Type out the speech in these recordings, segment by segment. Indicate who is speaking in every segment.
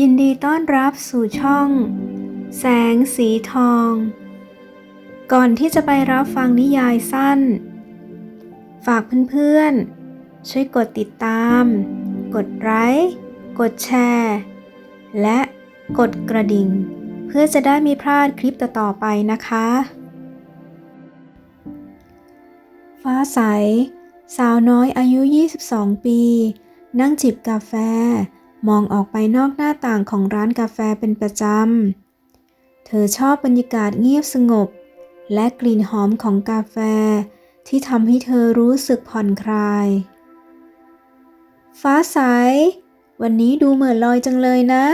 Speaker 1: ยินดีต้อนรับสู่ช่อง แสงสีทอง ก่อนที่จะไปรับฟังนิยายสั้น ฝากเพื่อนๆ ช่วยกดติดตาม กดไลค์กดแชร์ และกดกระดิ่ง เพื่อจะได้ไม่พลาดคลิปต่อๆไปนะคะ ฟ้าใส สาวน้อยอายุ 22 ปี นั่งจิบกาแฟ มองออกไปนอกหน้าต่างของร้านกาแฟเป็นประจำ เธอชอบบรรยากาศเงียบสงบ และกลิ่นหอมของกาแฟ ที่ทำให้เธอรู้สึกผ่อนคลาย ฟ้าใส วันนี้ดูเหมือนลอยจังเลยนะ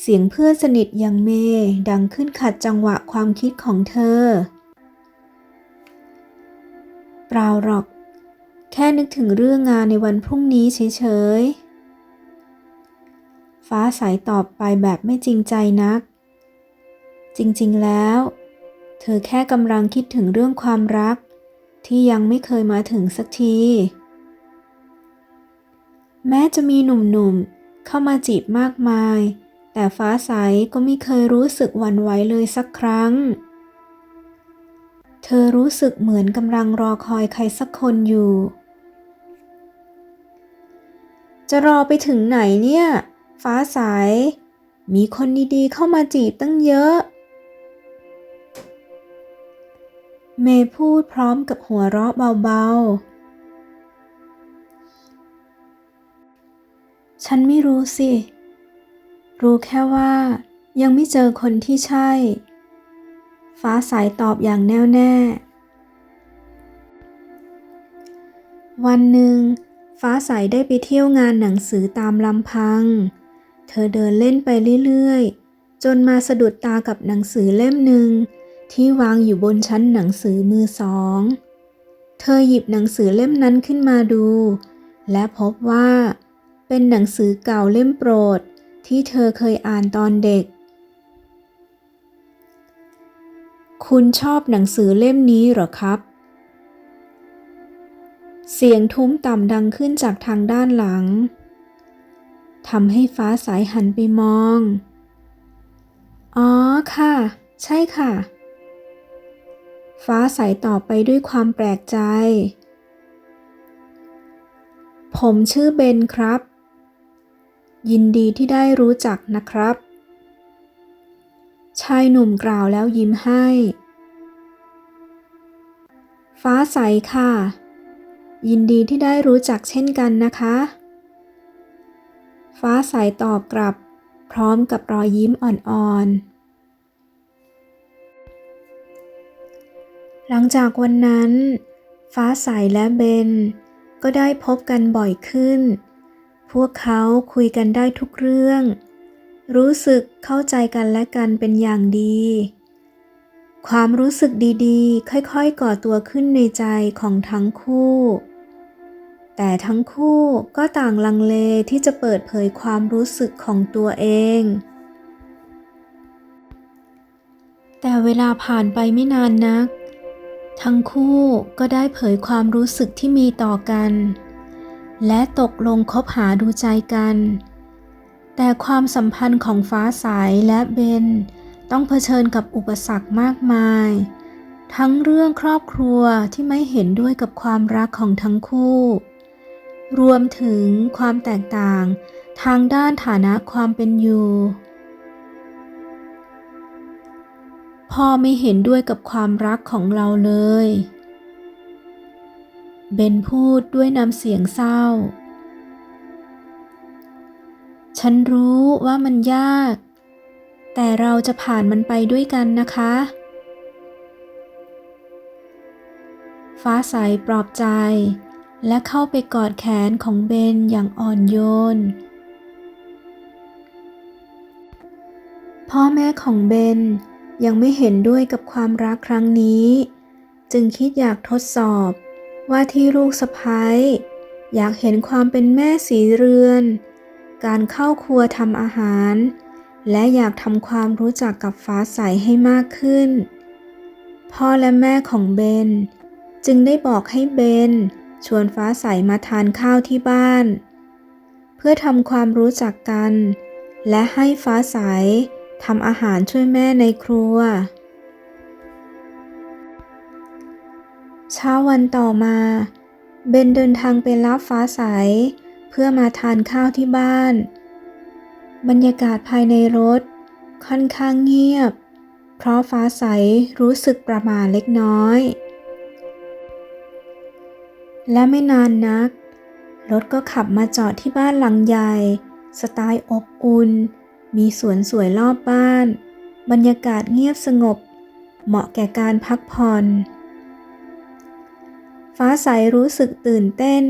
Speaker 1: เสียงเพื่อนสนิทอย่างเมย์ดังขึ้นขัดจังหวะความคิดของเธอ เปล่าหรอก แค่นึกถึงเรื่องงานในวันพรุ่งนี้เฉยๆ ฟ้าใสตอบไปแบบไม่จริงใจนัก จริงๆแล้ว เธอแค่กำลังคิดถึงเรื่องความรัก ที่ยังไม่เคยมาถึงสักที แม้จะมีหนุ่มๆ เข้ามาจีบมากมาย แต่ฟ้าใสก็ไม่เคยรู้สึกหวั่นไหวเลยสักครั้ง เธอรู้สึกเหมือนกำลังรอคอยใครสักคนอยู่จะรอไปถึงไหนเนี่ย ฟ้าใสมีคนดีๆเข้ามาจีบตั้งเยอะ เมย์พูดพร้อมกับหัวเราะเบาๆ ฉันไม่รู้สิ รู้แค่ว่ายังไม่เจอคนที่ใช่ ฟ้าใสตอบอย่างแน่วแน่ วันหนึ่ง ฟ้าใสได้ไปเที่ยวงานหนังสือตามลำพัง เธอเดินเล่นไปเรื่อยๆ จนมาสะดุดตากับหนังสือเล่มหนึ่ง ที่วางอยู่บนชั้นหนังสือมือสอง เธอหยิบหนังสือเล่มนั้นขึ้นมาดู และพบว่า เป็นหนังสือเก่าเล่มโปรด ที่เธอเคยอ่านตอนเด็ก คุณชอบหนังสือเล่มนี้เหรอครับ เสียงทุ้มต่ำดังขึ้นจากทางด้านหลัง ทำให้ฟ้าสายหันไปมอง อ๋อค่ะ ใช่ค่ะ ฟ้าใสตอบไปด้วยความแปลกใจ ผมชื่อเบนครับ ยินดีที่ได้รู้จักนะครับ ชายหนุ่มกล่าวแล้วยิ้มให้ ฟ้าใสค่ะ ยินดีที่ได้รู้จักเช่นกันนะคะ ฟ้าใสตอบกลับ พร้อมกับรอยยิ้มอ่อนๆ หลังจากวันนั้น ฟ้าใสและเบน ก็ได้พบกันบ่อยขึ้น พวกเขาคุยกันได้ทุกเรื่อง รู้สึกเข้าใจกันและกันเป็นอย่างดี ความรู้สึกดีๆ ค่อยๆ ก่อตัวขึ้นในใจของทั้งคู่ แต่ทั้งคู่ก็ต่างลังเลที่จะเปิดเผยความรู้สึกของตัวเอง แต่เวลาผ่านไปไม่นานนัก ทั้งคู่ก็ได้เผยความรู้สึกที่มีต่อกัน และตกลงคบหาดูใจกัน แต่ความสัมพันธ์ของฟ้าใสและเบนต้องเผชิญกับอุปสรรคมากมาย ทั้งเรื่องครอบครัวที่ไม่เห็นด้วยกับความรักของทั้งคู่ รวมถึงความแตกต่าง ทางด้านฐานะความเป็นอยู่ พ่อไม่เห็นด้วยกับความรักของเราเลย เบนพูดด้วยน้ำเสียงเศร้า ฉันรู้ว่ามันยาก แต่เราจะผ่านมันไปด้วยกันนะคะ ฟ้าใสปลอบใจ และเข้าไปกอดแขนของเบนอย่างอ่อนโยน พ่อแม่ของเบนยังไม่เห็นด้วยกับความรักครั้งนี้ จึงคิดอยากทดสอบว่าที่ลูกสะพ้ายอยากเห็นความเป็นแม่สีเรือน การเข้าครัวทำอาหาร และอยากทำความรู้จักกับฟ้าใสให้มากขึ้น พ่อและแม่ของเบน จึงได้บอกให้เบน ชวนฟ้าใสมาทานข้าวที่บ้าน เพื่อทำความรู้จักกัน และให้ฟ้าใสทำอาหารช่วยแม่ในครัว เช้าวันต่อมา เบนเดินทางไปรับฟ้าใสเพื่อมาทานข้าวที่บ้าน บรรยากาศภายในรถ ค่อนข้างเงียบ เพราะฟ้าใสรู้สึกประมาเล็กน้อย และไม่นานนัก รถก็ขับมาจอดที่บ้านหลังใหญ่ สไตล์อบอุ่น มีสวนสวยรอบบ้าน บรรยากาศเงียบสงบ เหมาะแก่การพักผ่อน ฟ้าใสรู้สึกตื่นเต้น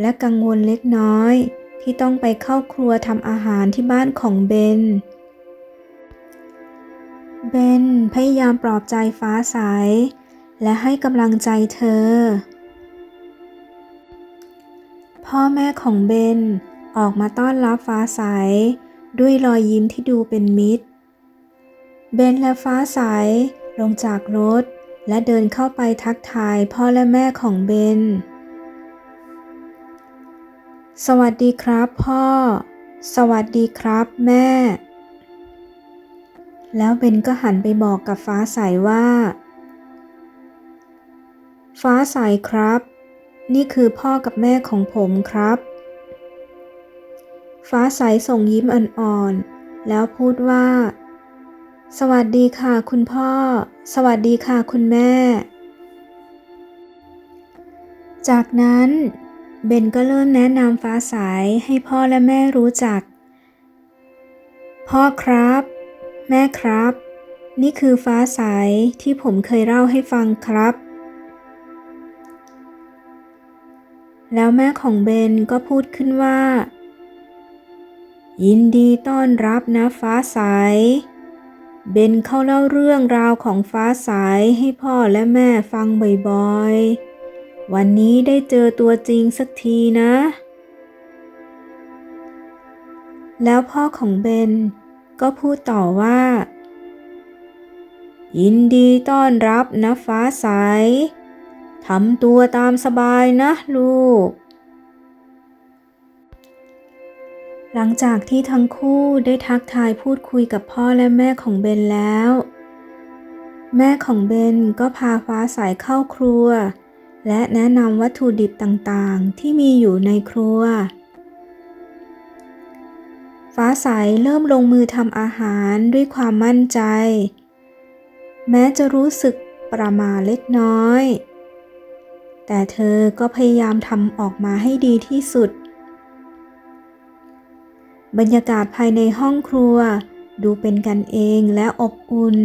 Speaker 1: และกังวลเล็กน้อย ที่ต้องไปเข้าครัวทำอาหารที่บ้านของเบน เบนพยายามปลอบใจฟ้าใส และให้กำลังใจเธอ พ่อแม่ของเบนออกมาต้อนรับฟ้าใส ด้วยรอยยิ้มที่ดูเป็นมิตร เบนและฟ้าใสลงจากรถ และเดินเข้าไปทักทายพ่อและแม่ของเบน สวัสดีครับพ่อ สวัสดีครับแม่ แล้วเบนก็หันไปบอกกับฟ้าใสว่า ฟ้าใสครับ นี่คือพ่อกับแม่ของผมครับ ฟ้าใสส่งยิ้มอ่อนๆ แล้วพูดว่า สวัสดีค่ะคุณพ่อ สวัสดีค่ะคุณแม่ จากนั้นเบนก็เริ่มแนะนำฟ้าใสให้พ่อและแม่รู้จัก พ่อครับ แม่ครับ นี่คือฟ้าใสที่ผมเคยเล่าให้ฟังครับ แล้วแม่ของเบนก็พูดขึ้นว่า ยินดีต้อนรับนะฟ้าใส เบนเขาเล่าเรื่องราวของฟ้าใสให้พ่อและแม่ฟังบ่อยๆ วันนี้ได้เจอตัวจริงสักทีนะ แล้วพ่อของเบนก็พูดต่อว่า ยินดีต้อนรับนะฟ้าใส ทำตัวตามสบายนะลูก หลังจากที่ทั้งคู่ได้ทักทายพูดคุยกับพ่อและแม่ของเบนแล้ว แม่ของเบนก็พาฟ้าใสเข้าครัว และแนะนำวัตถุดิบต่างๆ ที่มีอยู่ในครัว ฟ้าใสเริ่มลงมือทำอาหารด้วยความมั่นใจ แม้จะรู้สึกประมาเล็กน้อย แต่เธอก็พยายามทำออกมาให้ดีที่สุด บรรยากาศภายในห้องครัว ดูเป็นกันเองและอบอุ่น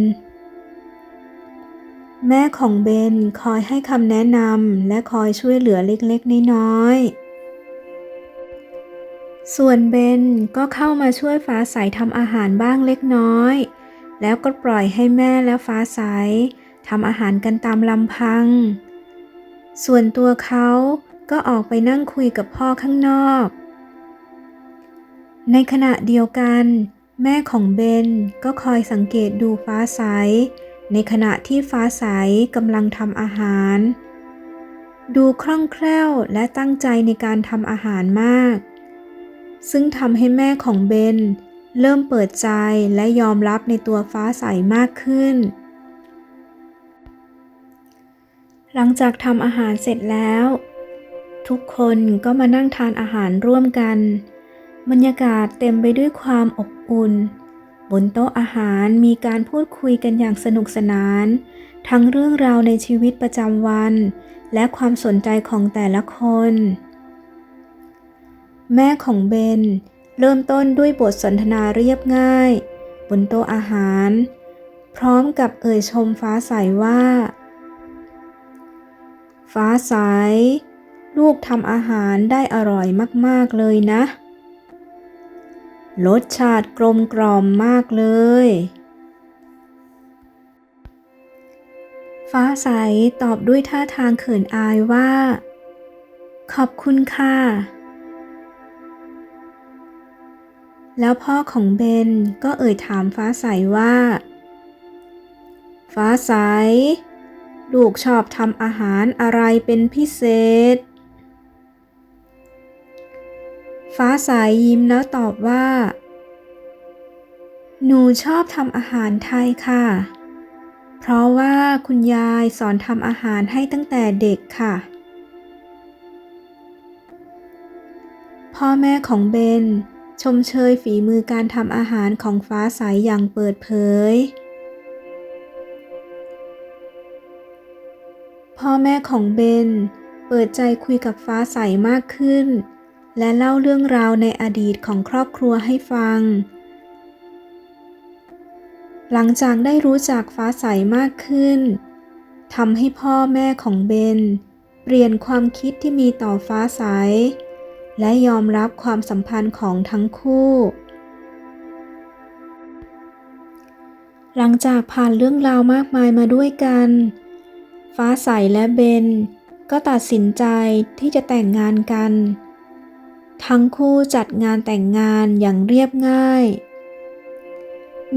Speaker 1: แม่ของเบนคอยให้คำแนะนำและคอยช่วยเหลือเล็กๆ น้อยๆ ส่วนเบนก็เข้ามาช่วยฟ้าใสทำอาหารบ้างเล็กน้อย แล้วก็ปล่อยให้แม่และฟ้าใสทำอาหารกันตามลำพัง ส่วนตัวเขาก็ออกไปนั่งคุยกับพ่อข้างนอก ในขณะเดียวกัน แม่ของเบนก็คอยสังเกตดูฟ้าใส ในขณะที่ฟ้าใสกำลังทำอาหาร ดูคล่องแคล่วและตั้งใจในการทำอาหารมาก ซึ่งทำให้แม่ของเบนเริ่มเปิดใจและยอมรับในตัวฟ้าใสมากขึ้น หลังจากทำอาหารเสร็จแล้ว ทุกคนก็มานั่งทานอาหารร่วมกัน บรรยากาศเต็มไปด้วยความอบอุ่น บนโต๊ะอาหารมีการพูดคุยกันอย่างสนุกสนาน ทั้งเรื่องราวในชีวิตประจำวัน และความสนใจของแต่ละคน แม่ของเบน เริ่มต้นด้วยบทสนทนาเรียบง่าย บนโต๊ะอาหาร พร้อมกับเอ่ยชมฟ้าใสว่า ฟ้าใสลูกทำอาหารได้อร่อยมาก ๆ เลยนะ รสชาติกลมกล่อมมากเลย ฟ้าใสตอบด้วยท่าทางเขินอายว่า ขอบคุณค่ะ แล้วพ่อของเบนก็เอ่ยถามฟ้าใสว่า ฟ้าใส ลูกชอบทำอาหารอะไรเป็นพิเศษ ฟ้าใสยิ้มแล้วตอบว่า หนูชอบทำอาหารไทยค่ะ เพราะว่าคุณยายสอนทำอาหารให้ตั้งแต่เด็กค่ะ พ่อแม่ของเบนชมเชยฝีมือการทำอาหารของฟ้าใสอย่างเปิดเผย พ่อแม่ของเบน เปิดใจคุยกับฟ้าใสมากขึ้น และเล่าเรื่องราวในอดีตของครอบครัวให้ฟัง หลังจากได้รู้จักฟ้าใสมากขึ้นทำให้พ่อแม่ของเบน เปลี่ยนความคิดที่มีต่อฟ้าใส และยอมรับความสัมพันธ์ของทั้งคู่หลังจากผ่านเรื่องราวมากมายมาด้วยกัน ฟ้าใสและเบน ก็ตัดสินใจที่จะแต่งงานกัน ทั้งคู่จัดงานแต่งงานอย่างเรียบง่าย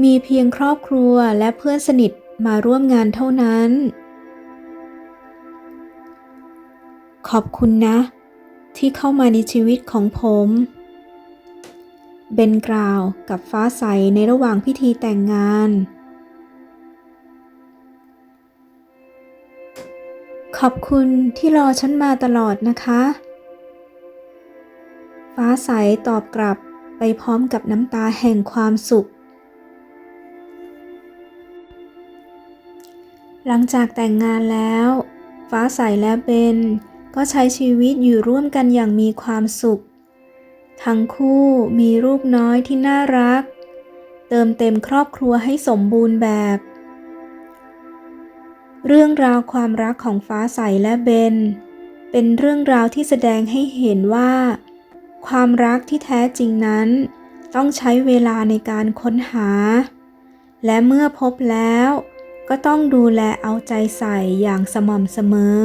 Speaker 1: มีเพียงครอบครัวและเพื่อนสนิทมาร่วมงานเท่านั้น ขอบคุณนะ ที่เข้ามาในชีวิตของผม เบนกล่าวกับฟ้าใสในระหว่างพิธีแต่งงาน ขอบคุณที่รอฉันมาตลอดนะคะ ฟ้าใสตอบกลับไปพร้อมกับน้ำตาแห่งความสุข หลังจากแต่งงานแล้ว ฟ้าใสและเบนก็ใช้ชีวิตอยู่ร่วมกันอย่างมีความสุข ทั้งคู่มีลูกน้อยที่น่ารัก เติมเต็มครอบครัวให้สมบูรณ์แบบ เรื่องราวความรักของฟ้าใสและเบน เป็นเรื่องราวที่แสดงให้เห็นว่า ความรักที่แท้จริงนั้น ต้องใช้เวลาในการค้นหา และเมื่อพบแล้ว ก็ต้องดูแลเอาใจใส่อย่างสม่ำเสมอ